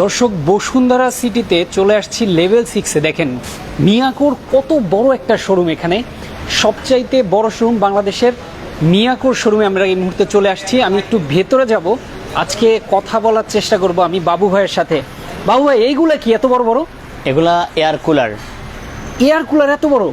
দর্শক বসুন্ধরা সিটিতে চলে আসছি লেভেল সিক্সে। দেখেন মিয়াকোর কত বড় একটা শোরুম এখানে। সবচাইতে বড় শোরুম বাংলাদেশের মিয়াকোর শোরুমে আমরা এই মুহূর্তে চলে আসছি। আমি একটু ভেতরে যাব। আজকে কথা বলার চেষ্টা করব আমি বাবু ভাইয়ের সাথে। বাবু ভাই এইগুলা কি এত বড় বড়? এগুলা এয়ার কুলার এয়ার কুলার এত বড়?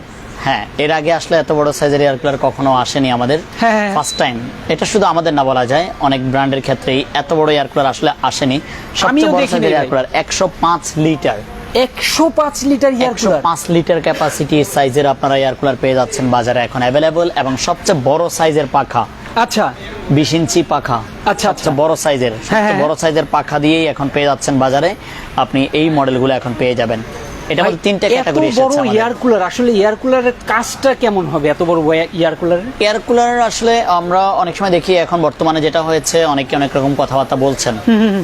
হ্যাঁ এর আগে আসলে এত বড় সাইজের এয়ার কুলার কখনো আসেনি আমাদের। হ্যাঁ, হ্যাঁ। ফার্স্ট টাইম এটা শুধু আমাদের না বলা যায় অনেক ব্র্যান্ডের ক্ষেত্রেই এত বড় আসলে আসেনি। সবচেয়ে বড় সাইজের একশো পাঁচ লিটার একশো পাঁচ লিটার একশো পাঁচ লিটার ক্যাপাসিটি সাইজের আপনারা পেয়ে যাচ্ছেন বাজারে এখন অ্যাভেলেবল এবং সবচেয়ে বড় সাইজের পাখা। আচ্ছা। বিশ ইঞ্চি পাখা। আচ্ছা, সবচেয়ে বড় সাইজের সবচেয়ে হ্যাঁ। বড় সাইজের পাখা দিয়েই এখন পেয়ে যাচ্ছেন বাজারে। আপনি এই মডেলগুলো এখন পেয়ে যাবেন। এটা ভাই, মধ্যে তিনটা এত ক্যাটাগরি বড়। এয়ার কুলার আসলে এয়ার কুলারের কাজটা কেমন হবে? এত বড় এয়ার কুলারের এয়ার কুলার আসলে আমরা অনেক সময় দেখি এখন বর্তমানে যেটা হয়েছে অনেকে অনেক রকম কথাবার্তা বলছেন।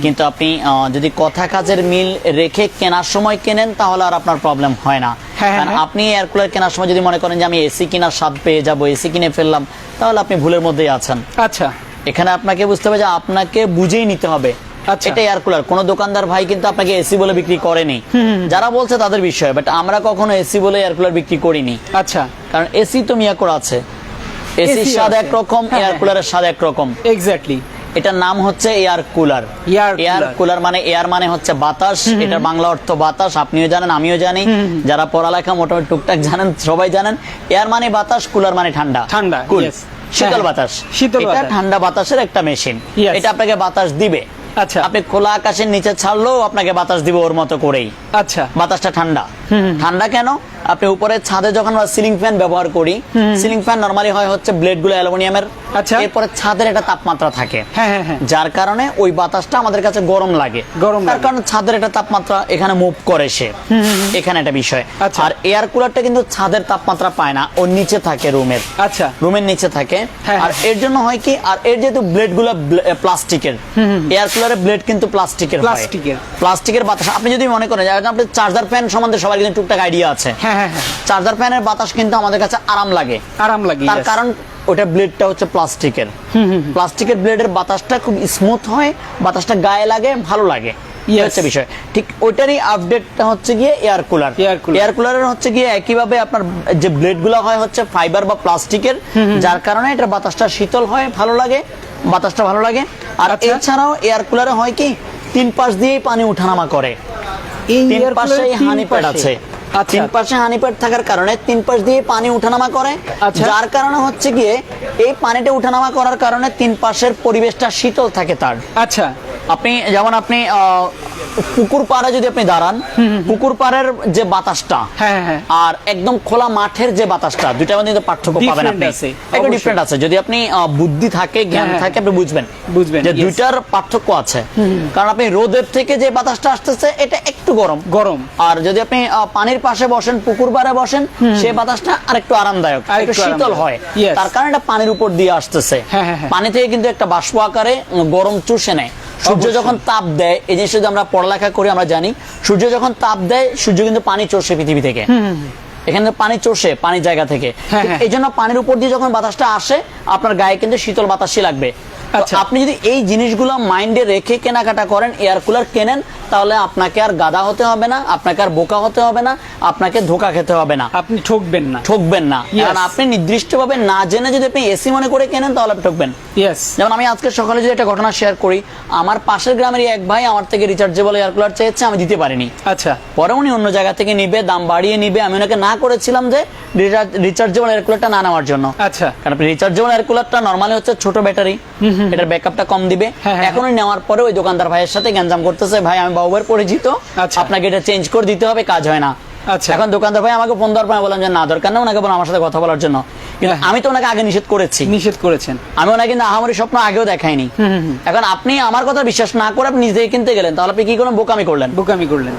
কিন্তু আপনি যদি কথা কাজের মিল রেখে কেনার সময় কেনেন তাহলে আর আপনার প্রবলেম হয় না। হ্যাঁ, হ্যাঁ। আপনি এয়ার কুলার কেনার সময় যদি মনে করেন যে আমি এসি কেনার স্বাদ পেয়ে যাব এসি কিনে ফেললাম তাহলে আপনি ভুলের মধ্যেই আছেন। আচ্ছা। এখানে আপনাকে বুঝতে হবে যে আপনাকে বুঝেই নিতে হবে। এটা এয়ার কুলার। কোন দোকানদার ভাই কিন্তু আপনাকে এসি বলে বিক্রি করেনি। যারা বলছে তাদের বিষয় বাট আমরা কখনো এসি বলে এয়ার কুলার বিক্রি করিনি। আচ্ছা। কারণ এসি তো মিয়াকোর আছে। এসির AC স্বাদ আছে। একরকম হ্যাঁ, এয়ার হ্যাঁ। কুলারের স্বাদ একরকম। এক্স্যাক্টলি এটার নাম হচ্ছে এয়ার কুলার এয়ার কুলার মানে এয়ার মানে হচ্ছে বাতাস। এটার বাংলা অর্থ বাতাস। আপনিও জানেন আমিও জানি। যারা পড়ালেখা মোটামুটি টুকটাক জানেন সবাই জানেন এয়ার মানে বাতাস কুলার মানে ঠান্ডা। ঠান্ডা, কুল শীতল হ্যাঁ, বাতাস। শীতল এটা ঠান্ডা বাতাসের একটা মেশিন এটা আপনাকে বাতাস দিবে। আচ্ছা। আপনি খোলা আকাশের নিচে ছাড়লেও আপনাকে বাতাস দিব ওর মতো করেই। আচ্ছা। বাতাসটা ঠান্ডা। ঠান্ডা কেন? আপনি উপরে ছাদে যখন আমরা সিলিং ফ্যান ব্যবহার করি সিলিং ফ্যান নরমালি হয় হচ্ছে ব্লেডগুলো অ্যালুমিনিয়ামের। আচ্ছা। এরপরে ছাদের একটা তাপমাত্রা থাকে। হ্যাঁ হ্যাঁ হ্যাঁ। যার কারণে ওই বাতাসটা আমাদের কাছে গরম লাগে। গরম তার কারণে ছাদের একটা তাপমাত্রা এখানে মুভ করে সে। এখানে একটা বিষয়। আচ্ছা। আর এয়ার কুলারটা কিন্তু ছাদের তাপমাত্রা পায় না ওর নিচে থাকে রুমের আচ্ছা। রুমের নিচে থাকে। আর। এর জন্য হয় কি আর এর যেহেতু ব্লেডগুলো প্লাস্টিকের এয়ার কুলারের ব্লেড কিন্তু প্লাস্টিকের প্লাস্টিকের। প্লাস্টিকের বাতাস। আপনি যদি মনে করেন আপনি চার্জার ফ্যান সম্বন্ধে সবার কিন্তু টুকটাক আইডিয়া আছে। হ্যাঁ হ্যাঁ হ্যাঁ চার্জার ফ্যানের বাতাস কিন্তু আমাদের কাছে আরাম লাগে। আরাম লাগে তার কারণ ওটা ব্লেডটা হচ্ছে প্লাস্টিকের প্লাস্টিকের ব্লেডের বাতাসটা খুব স্মুথ হয় বাতাসটা গায়ে লাগে ভালো লাগে। হচ্ছে বিষয়। ঠিক ওইটারই আপডেটটা হচ্ছে গিয়ে এয়ার কুলার এয়ার কুলারের হচ্ছে গিয়ে একইভাবে আপনার যে ব্লেডগুলো হয় হচ্ছে ফাইবার বা প্লাস্টিকের যার কারণে এটা বাতাসটা শীতল হয় ভালো লাগে বাতাসটা ভালো লাগে। আর আচ্ছা। এছাড়াও এয়ার কুলারে হয় কি তিন পাশ দিয়েই পানি উঠানামা করে। তিন পাশে cooler-এর হানি প্যাড আছে। তিন পাশে হানি প্যাড থাকার কারণে তিন পাশ দিয়ে পানি উঠানামা করে। আচ্ছা। যার কারণে হচ্ছে গিয়ে এই পানিটা উঠানামা করার কারণে তিন পাশের পরিবেশটা শীতল থাকে তার। আচ্ছা। আপনি যেমন আপনি পুকুর পাড়ে যদি আপনি দাঁড়ান পুকুর পাড়ের যে বাতাসটা হ্যাঁ, হ্যাঁ। আর একদম খোলা মাঠের যে বাতাসটা দুইটার মধ্যে পার্থক্য পাবেন আপনি। একটু ডিফারেন্ট আছে। যদি আপনি বুদ্ধি থাকে জ্ঞান হ্যাঁ, থাকে আপনি বুঝবেন। বুঝবেন, যে দুইটার পার্থক্য আছে। কারণ আপনি রোদের থেকে যে বাতাসটা আসতেছে এটা একটু গরম। গরম। আর যদি আপনি পানির পাশে বসেন পুকুর পাড়ে বসেন সেই বাতাসটা আরেকটু আরামদায়ক আরেকটু একটু শীতল হয়। তার কারণে এটা পানির উপর দিয়ে আসতেছে। হ্যাঁ, হ্যাঁ, হ্যাঁ। পানি থেকে কিন্তু একটা বাষ্প আকারে গরম চুষে নেয়। সূর্য যখন তাপ দেয় এই জিনিসটা যদি আমরা পড়ালেখা করি আমরা জানি সূর্য যখন তাপ দেয় সূর্য কিন্তু পানি চড়ছে পৃথিবী থেকে এখানে পানি চড়ছে পানির জায়গা থেকে হ্যাঁ, হ্যাঁ। এই জন্য পানির উপর দিয়ে যখন বাতাসটা আসে আপনার গায়ে কিন্তু শীতল বাতাসই লাগবে। আপনি যদি এই জিনিসগুলো মাইন্ডে রেখে কেনাকাটা করেন এয়ার কুলার কেনেন তাহলে আপনাকে আর গাদা হতে হবে না আপনাকে আর বোকা হতে হবে না আপনাকে ধোকা খেতে হবে না। আপনি ঠকবেন না। ঠকবেন না. কারণ আপনি নির্দিষ্টভাবে না জেনে যদি আপনি এসি মনে করে কেনেন তাহলে আপনি ঠকবেন। যেমন আমি আজকে সকালে যদি একটা ঘটনা শেয়ার করি আমার পাশের গ্রামের এক ভাই আমার থেকে রিচার্জেবল এয়ার কুলার চেয়েছে আমি দিতে পারিনি। আচ্ছা। পরে উনি অন্য জায়গা থেকে নিবে দাম বাড়িয়ে নিবে আমি ওনাকে না করেছিলাম যে রিচার্জেবল এয়ার কুলারটা না নেওয়ার জন্য। আচ্ছা। কারণ আপনি রিচার্জেবল এয়ার কুলারটা নর্মালি হচ্ছে ছোট ব্যাটারি এটার ব্যাকআপটা কম দিবে। হ্যাঁ, হ্যাঁ। এখন নেওয়ার পরে ওই দোকানদার ভাইয়ের সাথে গ্যাঞ্জাম করতেছে। ভাই আমি বাবুয়ের পরিচিত। আচ্ছা। আপনাকে এটা চেঞ্জ করে দিতে হবে কাজ হয় না। আচ্ছা। এখন দোকানদার ভাই আমাকে ফোন দেওয়ার পর বললাম যে না দরকার না ওনাকে বললাম আমার সাথে কথা বলার জন্য। কিন্তু হ্যাঁ। আমি তো ওনাকে আগে নিষেধ করেছি। নিষেধ করেছেন। আমি ওনাকে কিন্তু আহামরি স্বপ্ন আগেও দেখাইনি। এখন আপনি আমার কথা বিশ্বাস না করে আপনি নিজেই কিনতে গেলেন তাহলে আপনি কি কোনো বোকামি করলেন? বোকামি করলেন.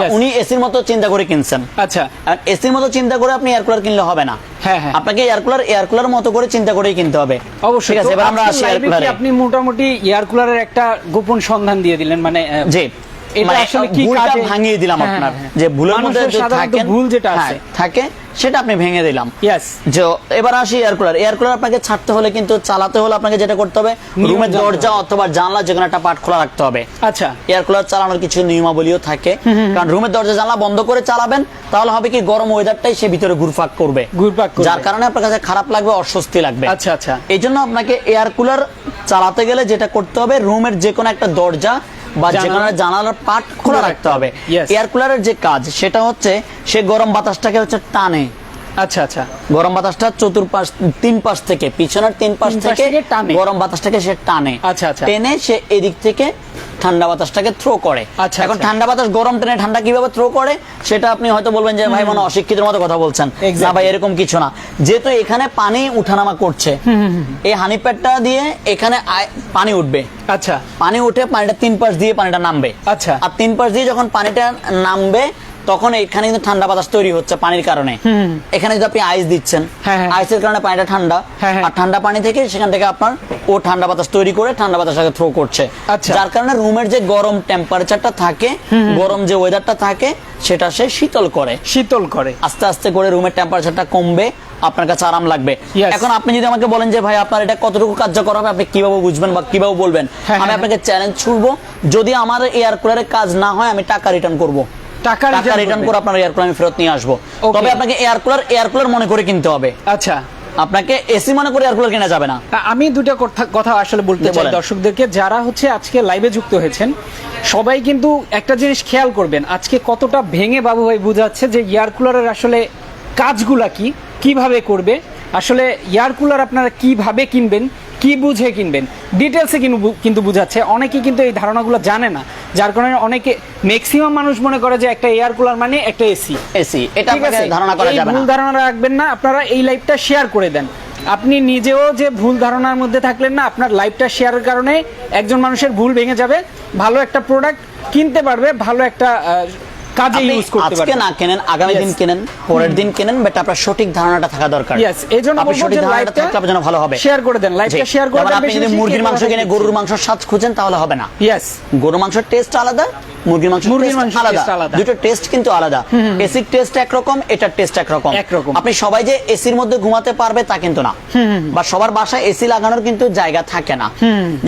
উনি এসির মতো চিন্তা করে কিনছেন। আচ্ছা। এসির মতো চিন্তা করে আপনি এয়ার কুলার কিনলে হবে না। হ্যাঁ, হ্যাঁ। আপনাকে এয়ার কুলার এয়ার কুলার মতো করে চিন্তা করেই কিনতে হবে। অবশ্যই। ঠিক আছে এবার আমরা আসি এয়ার কুলার আপনি মোটামুটি এয়ার কুলারের একটা গোপন সন্ধান দিয়ে দিলেন? মানে জি। এটা আসলে কি কাজে- ভাঙিয়ে দিলাম আপনার। যে ভুলের মধ্যে মানুষের যে সাধারণত থাকেন ভুল যেটা আছে। থাকে সেটা আপনি ভেঙে দিলাম। যে এবার আসি এয়ার কুলার এয়ার কুলার আপনাকে ছাড়তে হলে কিন্তু চালাতে হলে আপনাকে যেটা করতে হবে রুমের দরজা অথবা জানলা যে একটা পার্ট খোলা রাখতে হবে। আচ্ছা। এয়ার কুলার চালানোর কিছু নিয়মাবলীও থাকে। কারণ রুমের দরজা জানলা বন্ধ করে চালাবেন তাহলে হবে কি গরম ওয়েদারটাই সে ভিতরে ঘুরফাক করবে। করবে। যার কারণে আপনার কাছে খারাপ লাগবে অস্বস্তি লাগবে। আচ্ছা আচ্ছা। এই জন্য আপনাকে এয়ার কুলার চালাতে গেলে যেটা করতে হবে রুমের যে কোনো একটা দরজা বা যে কোনো জানালার পাট খোলা রাখতে হবে। এয়ার কুলারের যে কাজ সেটা হচ্ছে সে গরম বাতাসটাকে হচ্ছে টানে। আচ্ছা আচ্ছা। গরম বাতাসটা চতুর্পাশ তিন পাশ থেকে পিছনের তিন পাশ থেকে গরম বাতাসটাকে সে টানে। আচ্ছা, আচ্ছা। টেনে সে এদিক থেকে ঠান্ডা বাতাসটাকে থ্রো করে। আচ্ছা, এখন আচ্ছা। ঠান্ডা বাতাস গরম টেনে ঠান্ডা কীভাবে থ্রো করে সেটা আপনি হয়তো বলবেন যে ভাই মনে অশিক্ষিতের মতো কথা বলছেন। না ভাই এরকম কিছু না। যেহেতু এখানে পানি উঠানামা করছে এই হানি প্যাডটা দিয়ে এখানে পানি উঠবে। আচ্ছা। পানি উঠে পানিটা তিন পাশ দিয়ে পানিটা নামবে। আচ্ছা। আর তিন পাশ দিয়ে যখন পানিটা নামবে তখন এখানে কিন্তু ঠান্ডা বাতাস তৈরি হচ্ছে পানির কারণে। এখানে যদি আপনি আইস দিচ্ছেন। হ্যাঁ, হ্যাঁ। আইসের কারণে পানিটা ঠান্ডা। হ্যাঁ, হ্যাঁ। আর ঠান্ডা পানি থেকে সেখান থেকে আপনার ও ঠান্ডা বাতাস তৈরি করে ঠান্ডা বাতাসটাকে থ্রো করছে। আচ্ছা। যার কারণে রুমের যে গরম টেম্পারেচারটা থাকে গরম যে ওয়েদারটা থাকে সেটা সে শীতল করে। শীতল করে। আস্তে আস্তে করে রুমের টেম্পারেচারটা কমবে আপনার কাছে আরাম লাগবে. এখন আপনি যদি আমাকে বলেন যে ভাই আপনার এটা কতটুকু কার্যকর হবে? আপনি কীভাবে বুঝবেন বা কীভাবে বলবেন? হ্যাঁ, আমি হ্যাঁ। আপনাকে চ্যালেঞ্জ ছুড়বো। যদি আমার এয়ার কুলারের কাজ না হয় আমি টাকা রিটার্ন করব। টাকা রিটার্ন করে আপনার এয়ার কুলার আমি ফেরত নিয়ে আসব। তবে আপনাকে এয়ার কুলার এয়ার কুলার মনে করে কিনতে হবে। আচ্ছা। আপনাকে এসি মনে করে এয়ার কুলার কেনা যাবে না। আমি দুটা কথা- আসলে বলতে চাই দর্শকদেরকে। যারা হচ্ছে আজকে লাইভে যুক্ত হয়েছেন সবাই কিন্তু একটা জিনিস খেয়াল করবেন আজকে কতটা ভেঙে বাবু ভাই বুঝাচ্ছে যে এয়ার কুলারের আসলে কাজগুলা কি কীভাবে করবে। আসলে এয়ার কুলার আপনারা কীভাবে কিনবেন কি বুঝে কিনবেন? ডিটেলসে কিন্তু কিন্তু বুঝাচ্ছে। অনেকে কিন্তু এই ধারণাগুলো জানে না যার কারণে অনেকে ম্যাক্সিমাম মানুষ মনে করে যে একটা এয়ার কুলার মানে একটা এসি এসি এটা ধারণা করা যাবে না। ভুল ধারণা রাখবেন না আপনারা এই লাইভটা শেয়ার করে দেন। আপনি নিজেও যে ভুল ধারণার মধ্যে থাকলেন না আপনার লাইভটা শেয়ারের কারণে একজন মানুষের ভুল ভেঙে যাবে। ভালো একটা প্রোডাক্ট কিনতে পারবে ভালো একটা কাজে আপনি ইউজ করতে আজকে না কেনেন আগামী দিন কেনেন পরের দিন কেনেন বাট আপনার সঠিক ধারণাটা থাকা দরকার। ইয়েস এই জন্য আপনি বলব যে লাইভটা আপনার জন্য ভালো হবে। শেয়ার করে দেন লাইভটা শেয়ার করে দেন আপনি যদি মুরগির মাংস কিনে গরুর মাংসের স্বাদ খুঁজেন তাহলে হবে না। ইয়েস গরুর মাংসের টেস্ট আলাদা মুরগির মাংসের মুরগির মাংসের আলাদা। দুটো টেস্ট কিন্তু আলাদা। এসির টেস্ট একরকম এটার টেস্ট একরকম। একরকম। আপনি সবাই যে এসির মধ্যে ঘুমাতে পারবে তা কিন্তু না। বা সবার বাসায় এসি লাগানোর কিন্তু জায়গা থাকে না।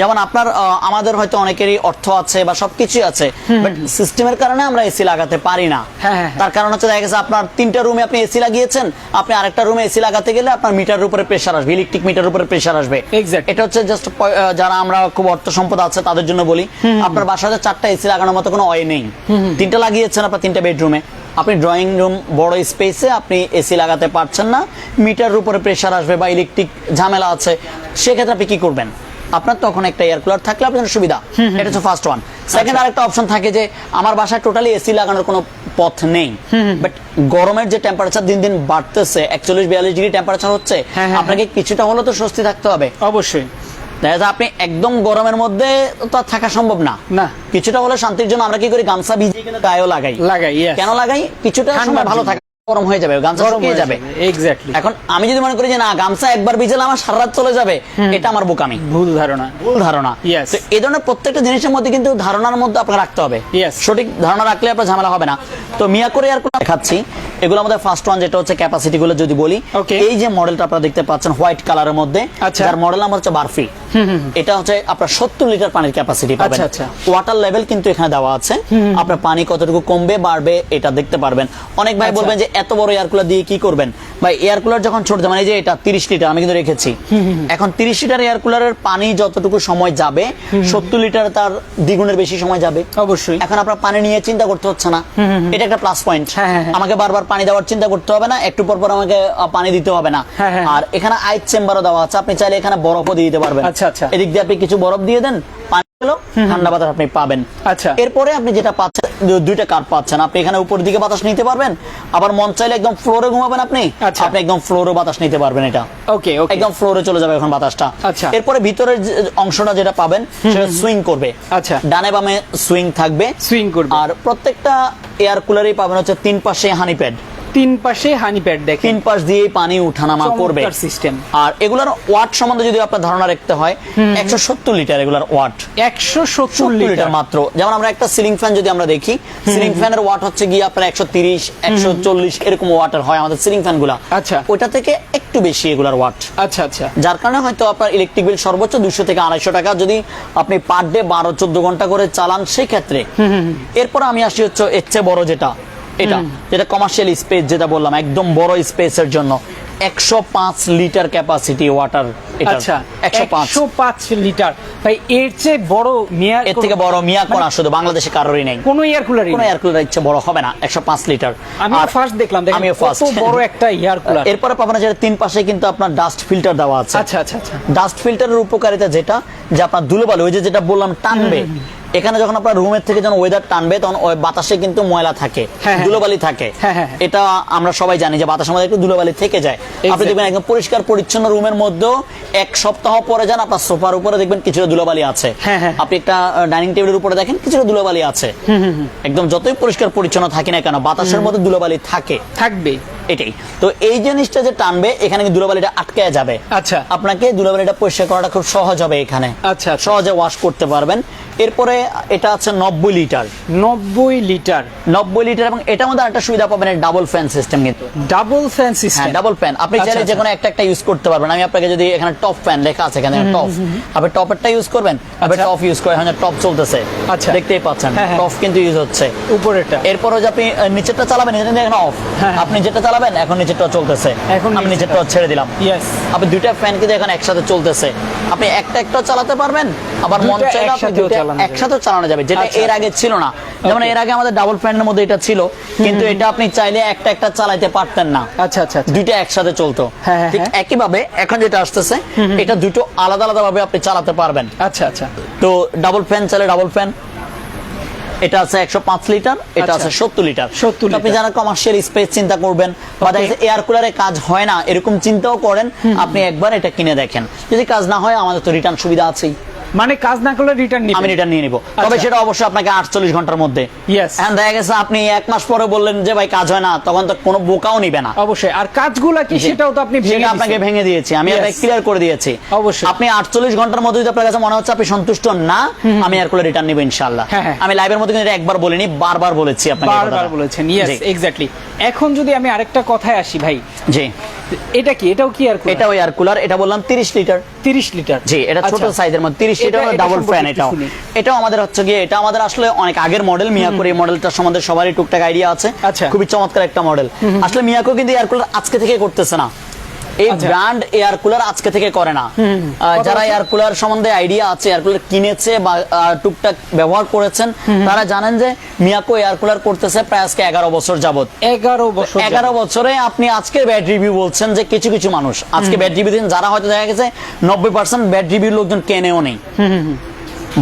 যেমন আপনার আমাদের হয়তো অনেকেরই অর্থ আছে বা সবকিছুই আছে বাট সিস্টেমের কারণে আমরা এসি লাগাতে পারি না। হ্যাঁ, হ্যাঁ। তার কারণ হচ্ছে দেখা গেছে আপনার তিনটা রুমে আপনি এসি লাগিয়েছেন আপনি আরেকটা রুমে এসি লাগাতে গেলে আপনার মিটার উপরে প্রেশার আসবে ইলেকট্রিক মিটার উপরে প্রেশার আসবে। এটা হচ্ছে জাস্ট যারা আমরা খুব অর্থ সম্পদ আছে তাদের জন্য বলি। আপনার বাসাতে চারটা এসি লাগানোর মতো কোনো অয় নেই। তিনটা লাগিয়েছেন আপনার তিনটা বেডরুমে আপনি ড্রয়িং রুম বড় স্পেসে আপনি এসি লাগাতে পারছেন না। মিটার উপরে প্রেশার আসবে বা ইলেকট্রিক ঝামেলা আছে। সেক্ষেত্রে আপনি কি করবেন? আপনার তখন একটা এয়ার কুলার থাকলে আপনার সুবিধা। এটা হচ্ছে ফার্স্ট ওয়ান সেকেন্ড আরেকটা অপশন থাকে যে আমার বাসায় টোটালি এসি লাগানোর কোনো পথ নেই। বাট গরমের যে টেম্পারেচার দিন দিন বাড়তেছে একচল্লিশ বিয়াল্লিশ ডিগ্রি টেম্পারেচার হচ্ছে হ্যাঁ, হ্যাঁ, আপনাকে কিছুটা হলেও তো স্বস্তি থাকতে হবে। অবশ্যই। দেখা আপনি একদম গরমের মধ্যে তো থাকা সম্ভব না। না। কিছুটা হলে শান্তির জন্য আমরা কি করি গামছা ভিজিয়ে কিন্তু গায়েও লাগাই। লাগাই কেন লাগাই? কিছুটা সময় ভালো। থাকে গরম হয়ে যাবে গামছা শুকিয়ে যাবে। এক্স্যাক্টলি এখন আমি যদি মনে করি যে না গামছা একবার ভিজেলে আমার সারা রাত চলে যাবে এটা আমার বোকামি। ভুল ধারণা। ভুল ধারণা. তো এই ধরনের প্রত্যেকটা জিনিসের মধ্যে কিন্তু ধারণার মধ্যে আপনাকে রাখতে হবে. সঠিক ধারণা রাখলে আপনার ঝামেলা হবে না। তো মিয়া করে আর কোনো দেখাচ্ছি। এগুলো আমাদের ফার্স্ট ওয়ান যেটা হচ্ছে ক্যাপাসিটি গুলো যদি বলি এই যে মডেলটা আপনারা দেখতে পাচ্ছেন হোয়াইট কালারের মধ্যে আচ্ছা। যার মডেল নাম হচ্ছে বারফি এটা হচ্ছে আপনার সত্তর লিটার পানির ক্যাপাসিটি পাবেন। আচ্ছা, আচ্ছা। ওয়াটার লেভেল কিন্তু এখানে দেওয়া আছে। আপনার পানি কতটুকু কমবে বাড়বে এটা দেখতে পারবেন। অনেক ভাই আচ্ছা। বলবেন যে এত বড় এয়ার কুলার দিয়ে কি করবেন? ভাই এয়ার কুলার যখন ছোট মানে এই যে এটা তিরিশ লিটার আমি কিন্তু রেখেছি। এখন তিরিশ লিটার এয়ার কুলারের পানি যতটুকু সময় যাবে সত্তর লিটার তার দ্বিগুণের বেশি সময় যাবে। অবশ্যই। এখন আপনার পানি নিয়ে চিন্তা করতে হচ্ছে না। এটা একটা প্লাস পয়েন্ট হ্যাঁ, হ্যাঁ, হ্যাঁ। আমাকে বারবার পানি দেওয়ার চিন্তা করতে হবে না একটু পর পর আমাকে পানি দিতে হবে না। হ্যাঁ, হ্যাঁ। আর এখানে আইস চেম্বারও দেওয়া আছে আপনি চাইলে এখানে বরফও দিয়ে দিতে পারবেন। আচ্ছা, আচ্ছা। এদিক দিয়ে আপনি কিছু বরফ দিয়ে দেন ঠান্ডা বাতাস আপনি পাবেন। আচ্ছা। এরপরে আপনি যেটা পাচ্ছেন দুইটা কার পাচ্ছেন। আপনি এখানে উপর দিকে বাতাস নিতে পারবেন আবার মন চাইলে একদম ফ্লোরে ঘুমাবেন আপনি। আচ্ছা। আপনি একদম ফ্লোরে বাতাস নিতে পারবেন এটা। ওকে ওকে। একদম ফ্লোরে চলে যাবে এখন বাতাসটা। আচ্ছা। এরপরে ভিতরের অংশটা যেটা পাবেন সেটা সুইং করবে। আচ্ছা। ডানে বামে সুইং থাকবে। সুইং করবে। আর প্রত্যেকটা এয়ার কুলারই পাবেন হচ্ছে তিন পাশে হানি প্যাড তিন পাশে হানি প্যাড দেখেন। তিন পাশ দিয়েই পানি উঠানামা করবে। সিস্টেম আর এগুলার ওয়াট সম্বন্ধে যদি আপনার ধারণা রাখতে হয় একশো সত্তর লিটার এগুলার ওয়াট। একশো সত্তর লিটার। মাত্র। যেমন আমরা একটা সিলিং ফ্যান যদি আমরা দেখি সিলিং ফ্যানের ওয়াট হচ্ছে গিয়ে আপনার একশো তিরিশ একশো চল্লিশ এরকম ওয়াটের হয় আমাদের সিলিং ফ্যানগুলা আচ্ছা। ওইটা থেকে একটু বেশি এগুলার ওয়াট। আচ্ছা আচ্ছা। যার কারণে হয়তো আপনার ইলেকট্রিক বিল সর্বোচ্চ দুশো থেকে আড়াইশো টাকা যদি আপনি পার ডে বারো চোদ্দ ঘণ্টা করে চালান সেক্ষেত্রে এরপর আমি আসি হচ্ছে এর চেয়ে বড় যেটা। এটা যেটা কমার্শিয়াল স্পেস যেটা বললাম একদম বড় স্পেসের জন্য। একশো পাঁচ লিটার ক্যাপাসিটি ওয়াটার আচ্ছা একশো পাঁচ। লিটার ভাই এর চেয়ে বড় মেয়ার এর থেকে বড় মিয়া কোনা শুধু বাংলাদেশে কারোরই নেই। কোনো এয়ার কুলারই কোনো এয়ার কুলার ইচ্ছে বড় হবে না একশো পাঁচ লিটার আমি ফার্স্ট দেখলাম কত ফার্স্ট বড় একটা এয়ার কুলার এরপরে পাবেন যেটা তিন পাশে কিন্তু আপনার ডাস্ট ফিল্টার দেওয়া আছে। আচ্ছা আচ্ছা আচ্ছা। ডাস্ট ফিল্টারের উপকারিতা যেটা যে আপনার ধুলোবালি ওই যে যেটা বললাম টানবে। এখানে যখন আপনার রুমের থেকে যখন ওয়েদার টানবে তখন ওই বাতাসে কিন্তু ময়লা থাকে হ্যাঁ, হ্যাঁ। ধুলোবালি থাকে। হ্যাঁ। এটা আমরা সবাই জানি যে বাতাসের মধ্যে একটু ধুলোবালি থেকে যায়। আপনি দেখবেন একদম পরিষ্কার পরিচ্ছন্ন রুমের মধ্যেও এক সপ্তাহ পরে যান আপনার সোফার উপরে দেখবেন কিছুটা ধুলোবালি আছে। আপনি একটা ডাইনিং টেবিলের উপরে দেখেন কিছুটা ধুলোবালি আছে। একদম যতই পরিষ্কার পরিচ্ছন্ন থাকি না কেন বাতাসের মধ্যে ধুলোবালি থাকে। থাকবে এটাই। তো এই জিনিসটা যে টানবে এখানে কিন্তু ধুলোবালিটা আটকে যাবে? আচ্ছা। আপনাকে ধুলাবালিটা পরিষ্কার করাটা খুব সহজ হবে এখানে। আচ্ছা, আচ্ছা। সহজে ওয়াশ করতে পারবেন। এরপরে এটা আছে নব্বই লিটার। নব্বই লিটার। নব্বই লিটার এবং এটার মধ্যে একটা সুবিধা পাবেন ডাবল ফ্যান সিস্টেম কিন্তু। ডাবল ফ্যান হ্যাঁ সিস্টেম ডাবল ফ্যান আপনি আচ্ছা, চাইলে যে আচ্ছা। কোনো একটা একটা ইউজ করতে পারবেন। আমি আপনাকে যদি এখানে টপ ফ্যান লেখা আছে এখানে টপ আপনি টপেরটা ইউজ করবেন। আপনি। টপ ইউজ করেন টপ চলতেছে। আচ্ছা। দেখতেই পাচ্ছেন হ্যাঁ, হ্যাঁ। টপ কিন্তু ইউজ হচ্ছে। উপরেরটা। এরপরে যে আপনি নিচেরটা চালাবেন এটা এখন অফ হ্যাঁ। আপনি যেটা চালাবেন এখন নিচেরটা চলতেছে। এখন আমি নিচেরটা। নিচেরটা ছেড়ে দিলাম. আপনি দুইটা ফ্যান কিন্তু এখন একসাথে চলতেছে। আপনি একটা একটা চালাতে পারবেন? আবার মন চাইলে আপনি দুইটা একসাথে চালানো যাবে যেটা আচ্ছা। এর আগে ছিল না। যেমন এর আগে আমাদের ডাবল ফ্যানের মধ্যে এটা ছিল কিন্তু এটা আপনি চাইলে একটা একটা চালাতে পারতেন না। আচ্ছা আচ্ছা আচ্ছা। দুইটা একসাথে চলতো। হ্যাঁ, হ্যাঁ, ঠিক হ্যাঁ। একই ভাবে এখন যেটা আসতেছে এটা দুটো আলাদা আলাদা ভাবে আপনি চালাতে পারবেন। আচ্ছা আচ্ছা। তো ডাবল ফ্যান চালে ডাবল ফ্যান এটা আছে একশো পাঁচ লিটার এটা আচ্ছা। আছে সত্তর লিটার। 70 আপনি যারা কমার্শিয়াল স্পেস চিন্তা করবেন বা দেখা যাচ্ছে এয়ার কুলারে কাজ হয় না এরকম চিন্তাও করেন আপনি একবার এটা কিনে দেখেন। যদি কাজ না হয় আমাদের তো রিটার্ন সুবিধা আছেই। মানে কাজ না করলে রিটার্ন নিবে আমি রিটার্ন নিয়ে নিব। তবে আচ্ছা। সেটা অবশ্যই আপনাকে আটচল্লিশ ঘণ্টার মধ্যে। Yes. এখন দেখা গেছে আপনি এক মাস পরে বললেন যে ভাই কাজ হয় না। তখন তো কোনো বোকাও নিবে না। অবশ্যই। আর কাজগুলা কি সেটাও তো আপনি ভেঙে আপনাকে ভেঙে দিয়েছি। আমি. আপনাকে ক্লিয়ার করে দিয়েছি। অবশ্যই। আপনি আটচল্লিশ ঘণ্টার মধ্যে যদি আপনার কাছে মনে হচ্ছে আপনি সন্তুষ্ট না আমি এয়ার কুলার রিটার্ন নিবো ইনশাল্লাহ হ্যাঁ, হ্যাঁ। আমি লাইভের মধ্যে কিন্তু এটা একবার বলিনি বারবার বলেছি আপনাকে বারবার বলেছেন। ইয়েস এক্স্যাক্টলি এখন যদি আমি আরেকটা কথায় আসি ভাই। জি। এটা কি? এটাও কি এয়ার কুলার এটাও এয়ার কুলার এটা বললাম তিরিশ লিটার 30 লিটার জি এটা ছোট আচ্ছা। সাইজের মধ্যে তিরিশ লিটার এটা- এটা ডাবল ফ্যান এটাও। এটাও আমাদের হচ্ছে গিয়ে এটা আমাদের আসলে অনেক আগের মডেল মিয়াকোর এই মডেলটা সম্বন্ধে সবারই টুকটাক আইডিয়া আছে। আচ্ছা। খুবই চমৎকার একটা মডেল আসলে মিয়াকো কিন্তু এয়ার কুলার আজকে থেকে করতেছে না। এই। ব্র্যান্ড এয়ার কুলার আজকে থেকে করে না। যারা এয়ার কুলার সম্বন্ধে আইডিয়া আছে এয়ার কুলার কিনেছে বা টুকটাক ব্যবহার করেছেন তারা জানেন যে মিয়াকো এয়ার কুলার করতেছে প্রায় আজকে এগারো বছর যাবত 11 বছর এগারো বছরে আপনি আজকের ব্যাড রিভিউ বলছেন যে কিছু কিছু মানুষ। আজকে ব্যাড রিভিউ দিন যারা হয়তো দেখা গেছে নব্বই পার্সেন্ট ব্যাড রিভিউ লোকজন কেনেও নেই।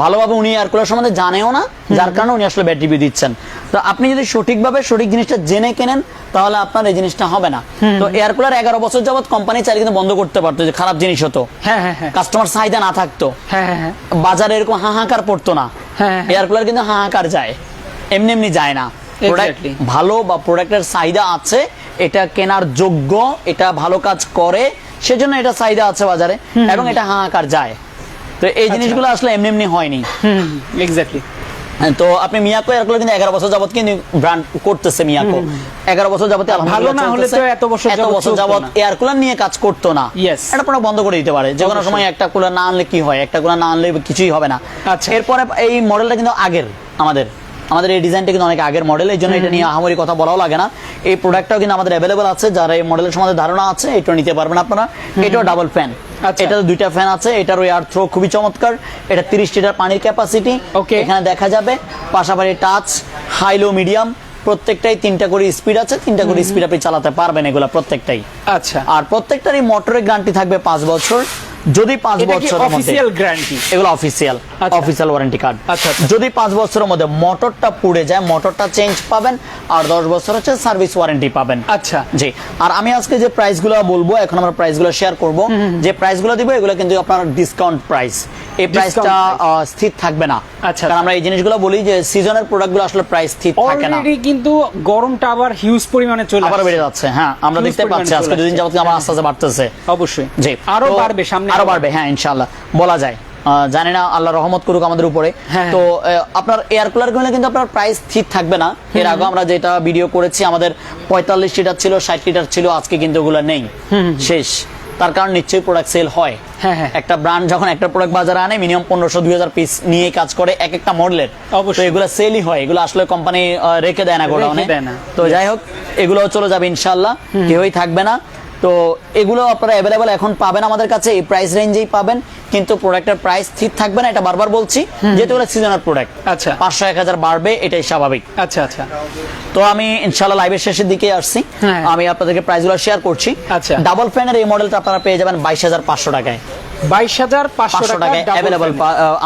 ভালোভাবে উনি এয়ার কুলার সম্বন্ধে জানেও না যার কারণে উনি আসলে ব্যাড রিভিউ দিচ্ছেন। তো আপনি যদি সঠিকভাবে সঠিক জিনিসটা জেনে কেনেন তাহলে আপনার এই জিনিসটা হবে না। তো এয়ার কুলার এগারো বছর যাবত কোম্পানি চাইলে কিন্তু বন্ধ করতে পারতো যে খারাপ জিনিস হতো। হ্যাঁ হ্যাঁ হ্যাঁ। কাস্টমার চাহিদা না থাকতো। হ্যাঁ হ্যাঁ হ্যাঁ। বাজারে এরকম হাহাকার পড়তো না। হ্যাঁ, হ্যাঁ। এয়ার কুলার কিন্তু হাহাকার যায়। এমনি এমনি যায় না। প্রোডাক্ট ভালো বা প্রোডাক্টের চাহিদা আছে এটা কেনার যোগ্য এটা ভালো কাজ করে সেজন্য এটা চাহিদা আছে বাজারে। এবং এটা হাহাকার যায়। তো এই আচ্ছা। জিনিসগুলো আসলে এমনি এমনি হয়নি। এক্স্যাক্টলি তো আপনি মিয়াকো এয়ার কুলার কিন্তু এগারো বছর যাবত কিন্তু ব্র্যান্ড করতেছে মিয়াকো। এগারো বছর যাবত ভালো না হলে তো এত বছর এত বছর যাবত এয়ার কুলার নিয়ে কাজ করতো না। এটা পুরো বন্ধ করে দিতে পারে। যে কোনো সময় একটা কুলার না আনলে কি হয়? একটা কুলার না আনলে কিছুই হবে না। আচ্ছা। এরপরে এই মডেলটা কিন্তু আগের আমাদের। আমাদের এই ডিজাইনটা কিন্তু অনেক আগের মডেল এই জন্য এটা নিয়ে আহামরি কথা বলাও লাগে না। এই প্রোডাক্টটাও কিন্তু আমাদের অ্যাভেলেবল আছে। যারা এই মডেলের সম্বন্ধে ধারণা আছে এটা নিতে পারবেন আপনারা। এটাও ডাবল ফ্যান। এটা দুইটা ফ্যান আছে এটার ওই আর্থ্রো খুবই চমৎকার এটা তিরিশ লিটার পানির ক্যাপাসিটি. এখানে দেখা যাবে পাশাপাশি টাচ হাই লো মিডিয়াম প্রত্যেকটাই তিনটা করে স্পিড আছে তিনটা করে স্পিড আপনি চালাতে পারবেন এগুলা প্রত্যেকটাই। আচ্ছা। আর প্রত্যেকটারই মোটরের গ্যারান্টি থাকবে পাঁচ বছর। যদি পাঁচ বছরের মধ্যে গ্যারান্টি এগুলো অফিসিয়াল আচ্ছা। অফিসিয়াল ওয়ারেন্টি কার্ড আচ্ছা। যদি পাঁচ বছরের মধ্যে মোটরটা পুড়ে যায় মোটরটা চেঞ্জ পাবেন আর দশ বছর হচ্ছে সার্ভিস ওয়ারেন্টি পাবেন। আচ্ছা। জি। আর আমি আজকে যে প্রাইসগুলো বলব এখন আমরা প্রাইসগুলো শেয়ার করব। যে প্রাইসগুলো দিব এগুলো কিন্তু আপনার ডিসকাউন্ট প্রাইস এই প্রাইসটা স্থির থাকবে না। আচ্ছা, কারণ আমরা এই জিনিসগুলো বলি যে সিজনের প্রোডাক্টগুলো আসলে প্রাইস স্থির থাকে না। অলরেডি কিন্তু গরমটা আবার হিউজ পরিমাণে চলে আবার বেড়ে যাচ্ছে হ্যাঁ আমরা দেখতে পাচ্ছি। আজকে দুদিন যাবত আবার আস্তে আস্তে বাড়তেছে। অবশ্যই। জি আরও বাড়বে সামনে আরও বাড়বে হ্যাঁ ইনশাআল্লাহ বলা যায়। জানি না আল্লাহ রহমত করুক আমাদের উপরে। হ্যাঁ। তো আপনার এয়ার কুলারগুলো কিন্তু আপনার প্রাইস ঠিক থাকবে না। এর আগে আমরা যেটা ভিডিও করেছি আমাদের পঁয়তাল্লিশ লিটার ছিল ষাট লিটার ছিল আজকে কিন্তু ওগুলো নেই। শেষ। তার কারণ নিশ্চয়ই প্রোডাক্ট সেল হয়। হ্যাঁ, হ্যাঁ। একটা ব্র্যান্ড যখন একটা প্রোডাক্ট বাজারে আনে মিনিমাম পনেরোশো দুই হাজার পিস নিয়ে কাজ করে এক একটা মডেলের অবশ্যই। এগুলো সেলই হয় এগুলো আসলে কোম্পানি রেখে দেয় না গোডাউনে দেয় না। তো যাই হোক এগুলো চলে যাবে ইনশাল্লাহ কেউই থাকবে না। তো এগুলো আপনারা অ্যাভেলেবেল এখন পাবেন আমাদের কাছে এই প্রাইস রেঞ্জেই পাবেন। কিন্তু প্রোডাক্টের প্রাইস ঠিক থাকবে না এটা বারবার বলছি। যেহেতু এগুলো সিজনাল প্রোডাক্ট আচ্ছা। পাঁচশো এক হাজার বাড়বে এটাই স্বাভাবিক। আচ্ছা আচ্ছা। তো আমি ইনশাল্লাহ লাইভের শেষের দিকে আসছি। হ্যাঁ। আমি আপনাদেরকে প্রাইসগুলো শেয়ার করছি। আচ্ছা। ডাবল ফ্যানের এই মডেলটা আপনারা পেয়ে যাবেন বাইশ হাজার পাঁচশো টাকায়। বাইশ হাজার পাঁচশো টাকায় অ্যাভেলেবল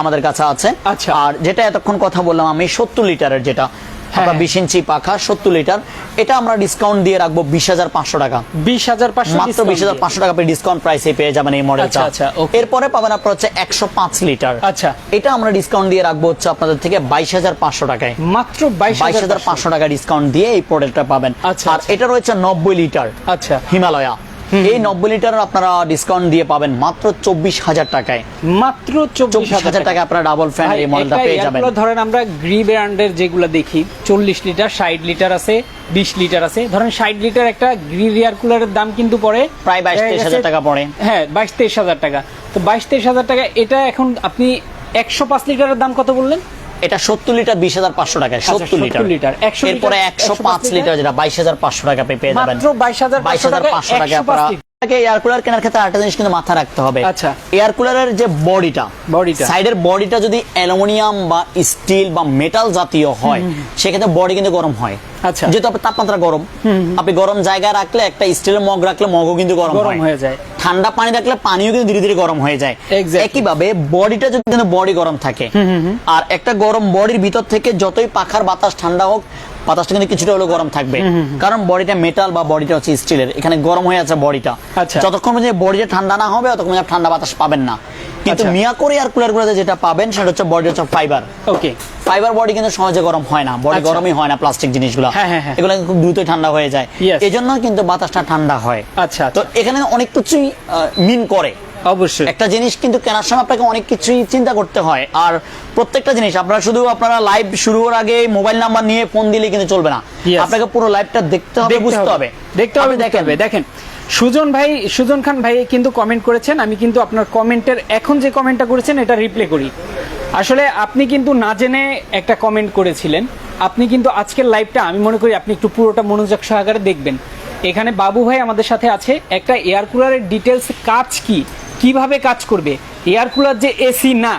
আমাদের কাছে আছে। আচ্ছা। আর যেটা এতক্ষণ কথা বললাম আমি সত্তর লিটারের যেটা। আপনার হ্যাঁ। বিশ ইঞ্চি পাখা সত্তর লিটার। এটা আমরা ডিসকাউন্ট দিয়ে রাখব বিশ হাজার পাঁচশো টাকা। বিশ হাজার মাত্র বিশ হাজার পাঁচশো টাকা ডিসকাউন্ট প্রাইসে পেয়ে যাবেন এই মডেলটা আচ্ছা, আচ্ছা, এরপরে পাবেন আপনার হচ্ছে একশো পাঁচ লিটার। আচ্ছা। এটা আমরা ডিসকাউন্ট দিয়ে রাখব হচ্ছে আপনাদের থেকে বাইশ হাজার পাঁচশো টাকায়। মাত্র বাইশ হাজার পাঁচশো। টাকা ডিসকাউন্ট দিয়ে এই প্রোডাক্টটা পাবেন। আচ্ছা, আর। এটা রয়েছে নব্বই লিটার। আচ্ছা। হিমালয়া। এই নব্বই লিটার আপনারা ডিসকাউন্ট দিয়ে পাবেন মাত্র চব্বিশ হাজার টাকায়। মাত্র চব্বিশ হাজার টাকা আপনারা ডাবল ফ্যান এই মডেলটা পেয়ে যাবেন। ধরেন আমরা গ্রি ব্র্যান্ডের যেগুলো দেখি চল্লিশ লিটার ষাট লিটার আছে বিশ লিটার আছে। ধরেন ষাট লিটার একটা গ্রি এয়ার কুলারের দাম কিন্তু পড়ে প্রায় 22 দেখা 23 হাজার টাকা পড়ে। হ্যাঁ বাইশ তেইশ হাজার টাকা। তো বাইশ তেইশ হাজার টাকা এটা এখন আপনি একশো পাঁচ লিটারের দাম কত বললেন? এটা সত্তর লিটার বিশ হাজার পাঁচশো টাকায় আচ্ছা, সত্তর লিটার। লিটার, 100 এরপরে একশো পাঁচ লিটার যেটা বাইশ হাজার পাঁচশো টাকা পেয়ে যাবেন। বাইশ হাজার বাইশ হাজার পাঁচশো টাকা আপনারা। এয়ার কুলার কেনার ক্ষেত্রে আরেকটা জিনিস কিন্তু মাথা রাখতে হবে। আচ্ছা। এয়ার কুলারের যে বডিটা বডিটা। সাইডের বডিটা যদি অ্যালুমিনিয়াম বা স্টিল বা মেটাল জাতীয় হয় সেক্ষেত্রে বডি কিন্তু গরম হয়। আচ্ছা। যেহেতু আপনার তাপমাত্রা গরম আপনি গরম জায়গায় রাখলে একটা স্টিলের মগ রাখলে মগও কিন্তু গরম হয়ে। যায়। ঠান্ডা পানি রাখলে পানিও কিন্তু ধীরে ধীরে গরম হয়ে যায়। একইভাবে বডিটা যদি কিন্তু বডি গরম থাকে আর একটা গরম বডির ভিতর থেকে যতই পাখার বাতাস ঠান্ডা হোক বাতাসটা কিন্তু কিছুটা হলেও গরম থাকবে। কারণ বডিটা মেটাল বা বডিটা হচ্ছে স্টিলের এখানে গরম হয়ে আছে বডিটা। আচ্ছা। যতক্ষণ পর্যন্ত বডিটা ঠান্ডা না হবে ততক্ষণ ঠান্ডা বাতাস পাবেন না। কিন্তু আচ্ছা। মিয়াকোর এয়ার কুলার গুলোতে যেটা পাবেন সেটা হচ্ছে বডি হচ্ছে ফাইবার ওকে ফাইবার বডি কিন্তু সহজে গরম হয় না। বডি আচ্ছা। গরমই হয় না প্লাস্টিক জিনিসগুলো। হ্যাঁ, হ্যাঁ, হ্যাঁ। এগুলো খুব দ্রুতই ঠান্ডা হয়ে যায়। Yes. এই জন্য কিন্তু বাতাসটা ঠান্ডা হয়। আচ্ছা, তো আচ্ছা। এখানে অনেক কিছুই মিন করে। অবশ্যই। একটা জিনিস কিন্তু কেনার সময় আপনাকে অনেক কিছুই চিন্তা করতে হয়। আর প্রত্যেকটা জিনিস আপনারা শুধু আপনারা লাইভ শুরু হওয়ার আগে মোবাইল নাম্বার নিয়ে ফোন দিলে কিন্তু চলবে না। আপনাকে পুরো লাইভটা দেখতে হবে বুঝতে হবে। দেখতে হবে দেখেন। দেখেন সুজন ভাই, সুজন খান ভাই কিন্তু কমেন্ট করেছেন, আমি কিন্তু আপনার কমেন্টের এখন যে কমেন্টটা করেছেন, এটা রিপ্লে করি। আসলে আপনি কিন্তু না জেনে একটা কমেন্ট করেছিলেন। আপনি কিন্তু আজকের লাইভটা আমি মনে করি আপনি একটু পুরোটা মনোযোগ সহকারে দেখবেন। এখানে বাবু ভাই আমাদের সাথে আছে, একটা এয়ার কুলারের ডিটেলস কাজ কি? কীভাবে কাজ করবে? এয়ার কুলার যে এসি না,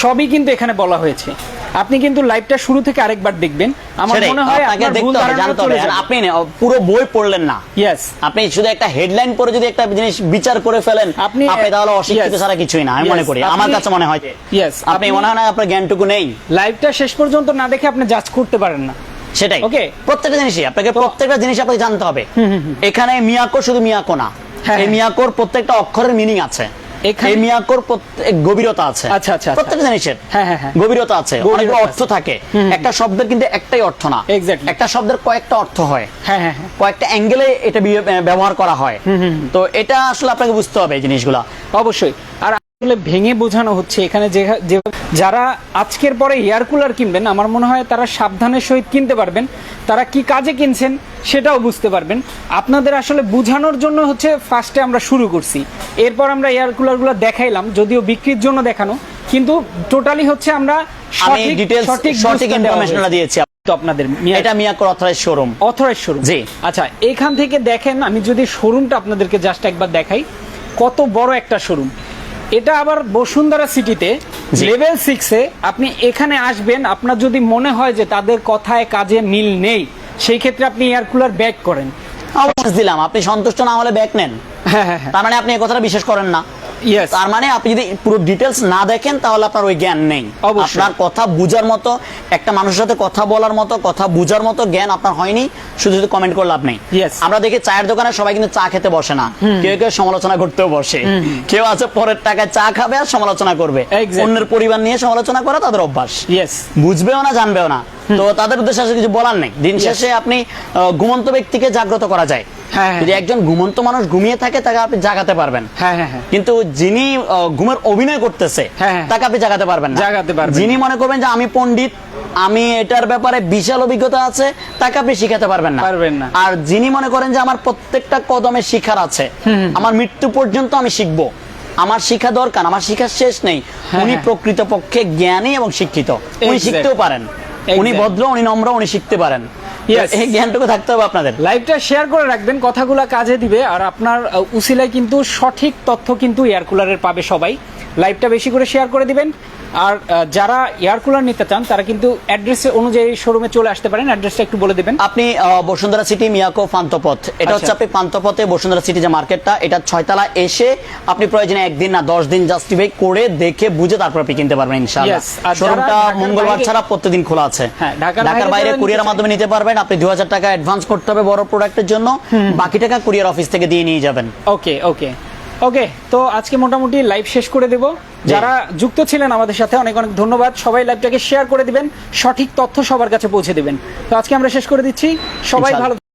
সবই কিন্তু এখানে বলা হয়েছে। আপনি কিন্তু লাইভটা শুরু থেকে আরেকবার দেখবেন। আমার মনে হয় আপনাকে দেখতে হবে জানতে হবে। আপনি পুরো বই পড়লেন না। ইয়েস আপনি শুধু একটা হেডলাইন পরে যদি একটা জিনিস বিচার করে ফেলেন আপনি- আপনি তাহলে অশিক্ষিত ছাড়া কিছুই না আমি মনে করি। আমার কাছে মনে হয় Yes, আপনি মনে হয় না আপনার জ্ঞানটুকু নেই। লাইভটা শেষ পর্যন্ত না দেখে আপনি জাজ করতে পারেন না। সেটাই। ওকে প্রত্যেকটা জিনিসই আপনাকে প্রত্যেকটা জিনিস আপনাকে জানতে হবে। এখানে মিয়াকো শুধু মিয়াকো না। হ্যাঁ, এই হ্যাঁ। মিয়াকোর প্রত্যেকটা অক্ষরের মিনিং আছে। এই মিয়াকোর প্রত্যেক গভীরতা আছে। আচ্ছা, আচ্ছা, আচ্ছা। প্রত্যেকটা জিনিসের হ্যাঁ, হ্যাঁ, হ্যাঁ। গভীরতা আছে। অনেক অর্থ থাকে। একটা শব্দের কিন্তু একটাই অর্থ না. একটা শব্দের কয়েকটা অর্থ হয়। হ্যাঁ হ্যাঁ হ্যাঁ। কয়েকটা অ্যাঙ্গেলে এটা ব্যবহার করা হয়। তো এটা আসলে আপনাকে বুঝতে হবে এই জিনিসগুলা। অবশ্যই। আর আসলে ভেঙে বোঝানো হচ্ছে। এখানে যে যারা আজকের পরে এয়ার কুলার কিনবেন আমার মনে হয় তারা সাবধানের সহিত কিনতে পারবেন। তারা কি কাজে কিনছেন সেটাও বুঝতে পারবেন। আপনাদের আসলে বোঝানোর জন্য হচ্ছে ফার্স্টে আমরা শুরু করছি। এরপর আমরা এয়ার কুলারগুলো দেখাইলাম যদিও বিক্রির জন্য দেখানো। কিন্তু টোটালি হচ্ছে আমরা সঠিক- সঠিক সঠিক ইনফরমেশনটা দিয়েছি। আপনাদের এটা মিয়াকোর অথরাইজ শোরুম অথরাইজ শোরুম জি। আচ্ছা এখান থেকে দেখেন আমি যদি শোরুমটা আপনাদেরকে জাস্ট একবার দেখাই কত বড় একটা শোরুম এটা আবার বসুন্ধরা সিটিতে লেভেল সিক্সে আপনি এখানে আসবেন আপনার যদি মনে হয় যে তাদের কথায় কাজে মিল নেই সেই ক্ষেত্রে আপনি এয়ার কুলার ব্যাক করেন। দিলাম আপনি সন্তুষ্ট না হলে ব্যাক নেন। হ্যাঁ হ্যাঁ হ্যাঁ। তার মানে আপনি এই কথাটা বিশ্বাস করেন না. তার মানে আপনি যদি পুরো ডিটেলস না দেখেন তাহলে আপনার ওই জ্ঞান নেই। আপনার কথা বুঝার মতো একটা মানুষের সাথে কথা বলার মতো কথা বুঝার মতো জ্ঞান আপনার হয়নি শুধু শুধু কমেন্ট করে লাভ নেই। আমরা দেখি চায়ের দোকানে সবাই কিন্তু চা খেতে বসে না। কেউ কেউ সমালোচনা করতেও বসে। কেউ আছে পরের টাকায় চা খাবে আর সমালোচনা করবে. অন্যের পরিবার নিয়ে সমালোচনা করা তাদের অভ্যাস। ইয়েস বুঝবেও না জানবেও না। তো তাদের উদ্দেশ্যে কিছু বলার নেই। দিন শেষে আপনি ঘুমন্ত ব্যক্তিকে জাগ্রত করা যায়। যদি একজন ঘুমন্ত মানুষ ঘুমিয়ে থাকে তাকে আপনি জাগাতে পারবেন। হ্যাঁ হ্যাঁ হ্যাঁ। কিন্তু যিনি ঘুমের অভিনয় করতেছে হ্যাঁ, হ্যাঁ। তাকে আপনি জাগাতে পারবেন না। জাগাতে পারবেন যিনি মনে করবেন যে আমি পণ্ডিত আমি এটার ব্যাপারে বিশাল অভিজ্ঞতা আছে তাকে আপনি শিখাতে পারবেন না। পারবেন না। আর যিনি মনে করেন যে আমার প্রত্যেকটা কদমে শিখার আছে আমার মৃত্যু পর্যন্ত আমি শিখব। আমার শিখা দরকার আমার শিখার শেষ নেই। হ্যাঁ, উনি হ্যাঁ। প্রকৃতপক্ষে জ্ঞানী এবং শিক্ষিত। উনি শিখতেও পারেন। উনি ভদ্র উনি নম্র উনি শিখতে পারেন. এই জ্ঞানটুকু থাকতে হবে আপনাদের। লাইভটা শেয়ার করে রাখবেন কথাগুলো কাজে দিবে আর আপনার উসিলায় কিন্তু সঠিক তথ্য কিন্তু এয়ার কুলারের পাবে সবাই। লাইভটা বেশি করে শেয়ার করে দিবেন। আর যারা এয়ার কুলার নিতে চান তারা কিন্তু অ্যাড্রেস অনুযায়ী শোরুমে চলে আসতে পারেন। অ্যাড্রেসটা একটু বলে দিবেন। আপনি বসুন্ধরা সিটি মিয়াকো পান্তপথ এটা হচ্ছে আচ্ছা। আপনি পান্তপথে বসুন্ধরা সিটি যে মার্কেটটা এটা ছয়তলা এসে আপনি প্রয়োজনে একদিন না দশ দিন জাস্টিফাই করে দেখে বুঝে তারপর আপনি কিনতে পারবেন ইনশাআল্লাহ। শোরুমটা মঙ্গলবার ছাড়া প্রতিদিন খোলা আছে। হ্যাঁ, ঢাকার ঢাকার বাইরে বাইরে কুরিয়ার মাধ্যমে নিতে পারবেন। আপনি দু হাজার টাকা অ্যাডভান্স করতে হবে বড় প্রোডাক্টের জন্য। বাকি টাকা কুরিয়ার অফিস থেকে দিয়ে নিয়ে যাবেন। ওকে ওকে ওকে তো আজকে মোটামুটি লাইভ শেষ করে দেব। যারা যুক্ত ছিলেন আমাদের সাথে অনেক অনেক ধন্যবাদ। সবাই লাইভটাকে শেয়ার করে দিবেন সঠিক তথ্য সবার কাছে পৌঁছে দিবেন। তো আজকে আমরা শেষ করে দিচ্ছি। সবাই ভালো